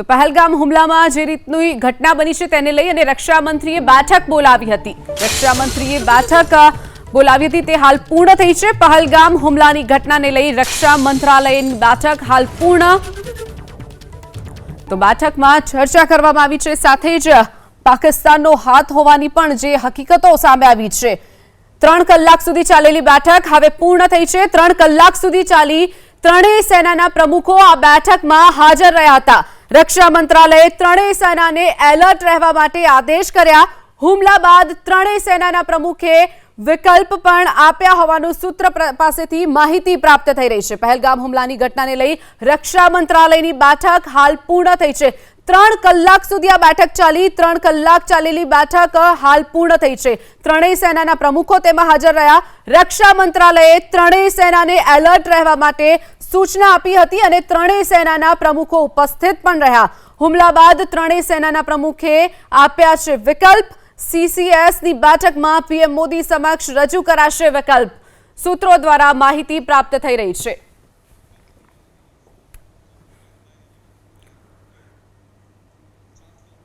તો પહેલગામ હુમલામાં જે રીતની ઘટના બની છે તેને લઈ અને રક્ષામંત્રીએ બેઠક બોલાવી હતી. રક્ષામંત્રીએ બેઠક બોલાવી હતી. તે હાલ પૂર્ણ થઈ છે. પહેલગામ હુમલાની ઘટનાને લઈ રક્ષા મંત્રાલયની બેઠક હાલ પૂર્ણ. તો બેઠકમાં ચર્ચા કરવામાં આવી છે. સાથે જ પાકિસ્તાનનો હાથ હોવાની પણ જે હકીકતો સામે આવી છે. ત્રણ કલાક સુધી ચાલેલી બેઠક હવે પૂર્ણ થઈ છે. ત્રણ કલાક સુધી ચાલી ત્રણેય સેનાના પ્રમુખો આ બેઠકમાં હાજર રહ્યા હતા. રક્ષા મંત્રાલયે ત્રણેય સેનાને એલર્ટ રહેવા માટે આદેશ કર્યા. હુમલા બાદ ત્રણેય સેનાના પ્રમુખે વિકલ્પ પણ આપ્યા હોવાનું સૂત્ર પાસેથી માહિતી પ્રાપ્ત થઈ રહી છે. પહેલગામ હુમલાની ઘટનાને લઈ રક્ષા મંત્રાલયની બેઠક હાલ પૂર્ણ થઈ છે. ત્રણ કલાક સુધી આ બેઠક ચાલી, ત્રણ કલાક ચાલેલી બેઠક હાલ પૂર્ણ થઈ છે. ત્રણેય સેનાના પ્રમુખો તેમાં હાજર રહ્યા. રક્ષા મંત્રાલયે ત્રણેય સેનાને એલર્ટ રહેવા માટે સૂચના આપી હતી અને ત્રણેય સેનાના પ્રમુખો ઉપસ્થિત પણ રહ્યા. હુમલા બાદ ત્રણેય સેનાના પ્રમુખે આપ્યા છે વિકલ્પ. સીસીએસની બેઠકમાં પીએમ મોદી સમક્ષ રજૂ કરાશે વિકલ્પ. સૂત્રો દ્વારા માહિતી પ્રાપ્ત થઈ રહી છે.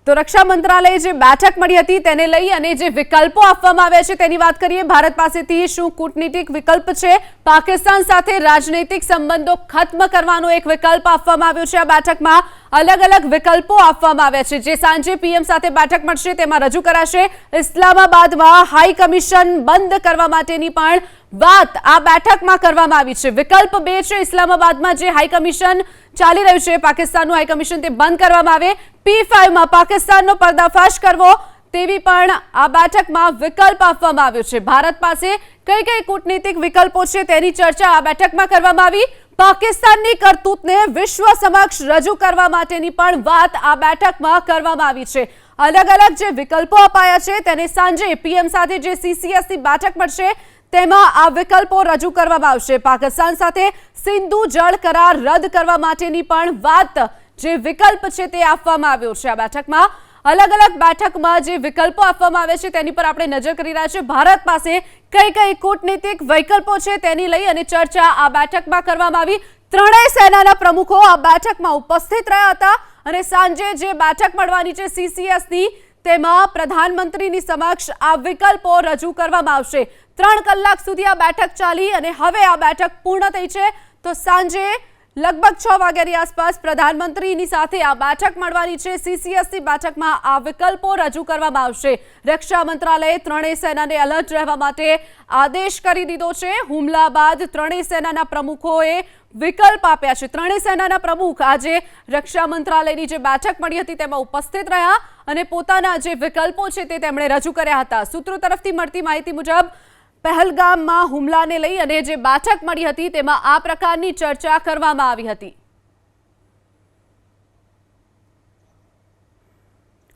તો રક્ષા મંત્રાલયે જે બેઠક મળી હતી તેને લઈ અને જે વિકલ્પો આપવામાં આવ્યા છે તેની વાત કરીએ. ભારત પાસેથી શું કૂટનીતિક વિકલ્પ છે? પાકિસ્તાન સાથે રાજનૈતિક સંબંધો ખત્મ કરવાનો એક વિકલ્પ આપવામાં આવ્યો છે આ બેઠકમાં. અલગ અલગ વિકલ્પો આપવામાં આવ્યા છે. જે સાંજે પીએમ સાથે બેઠક મળશે તેમાં રજૂ કરાશે. ઇસ્લામાબાદમાં હાઈ કમિશન બંધ કરવા માટેની પણ વાત આ બેઠકમાં કરવામાં આવી છે. વિકલ્પ બે છે ઇસ્લામાબાદમાં, જે હાઈ કમિશન ચાલી રહ્યું છે. પાકિસ્તાનનું હાઈ કમિશન તે બંધ કરવામાં આવે. પી ફાઈવમાં પાકિસ્તાનનો પર્દાફાશ કરવો તેવી પણ આ બેઠકમાં વિકલ્પ આપવામાં આવ્યો છે. ભારત પાસે કઈ કઈ કૂટનીતિક વિકલ્પો છે તેની ચર્ચા આ બેઠકમાં કરવામાં આવી. પાકિસ્તાનની કરતૂતને વિશ્વ સમક્ષ રજૂ કરવા માટેની પણ વાત આ બેઠકમાં કરવામાં આવી છે. અલગ અલગ જે વિકલ્પો અપાયા છે તેને સાંજે પીએમ સાથે જે સીસીએસની બેઠક મળશે તેમાં આ વિકલ્પો રજૂ કરવામાં આવશે. પાકિસ્તાન સાથે સિંધુ જળ કરાર રદ કરવા માટેની પણ વાત જે વિકલ્પ છે તે આપવામાં આવ્યો છે. આ બેઠકમાં અલગ અલગ બેઠકમાં જે વિકલ્પો આપવામાં આવે છે તેની પર આપણે નજર કરી રહ્યા છીએ. ભારત પાસે કઈ કઈ કૂટનીતિક વિકલ્પો છે તેની લઈ અને ચર્ચા આ બેઠકમાં કરવામાં આવી. ત્રણેય સેનાના પ્રમુખો આ બેઠકમાં ઉપસ્થિત રહ્યા હતા અને સાંજે જે બેઠક મળવાની છે સીસીએસની તેમાં પ્રધાનમંત્રીની સમક્ષ આ વિકલ્પો રજૂ કરવામાં આવશે. ત્રણ કલાક સુધી આ બેઠક ચાલી અને હવે આ બેઠક પૂર્ણ થઈ છે. તો સાંજે લગભગ છ વાગ્યાની આસપાસ પ્રધાનમંત્રીની સાથે આ બેઠક મળવાની છે. સીસીએસની બેઠકમાં આ વિકલ્પો રજૂ કરવામાં આવશે. રક્ષા મંત્રાલયે ત્રણેય સેનાને એલર્ટ રહેવા માટે આદેશ કરી દીધો છે. હુમલા બાદ ત્રણેય સેનાના પ્રમુખોએ વિકલ્પ આપ્યા છે. ત્રણેય સેનાના પ્રમુખ આજે રક્ષા મંત્રાલયની જે બેઠક મળી હતી તેમાં ઉપસ્થિત રહ્યા. અને પોતાના જે વિકલ્પો છે તે તેમણે રજૂ કર્યા હતા. સૂત્રો તરફથી મળતી માહિતી મુજબ, પહેલગામમાં હુમલાને લઈ અને જે બેઠક મળી હતી તેમાં આ પ્રકારની ચર્ચા કરવામાં આવી હતી.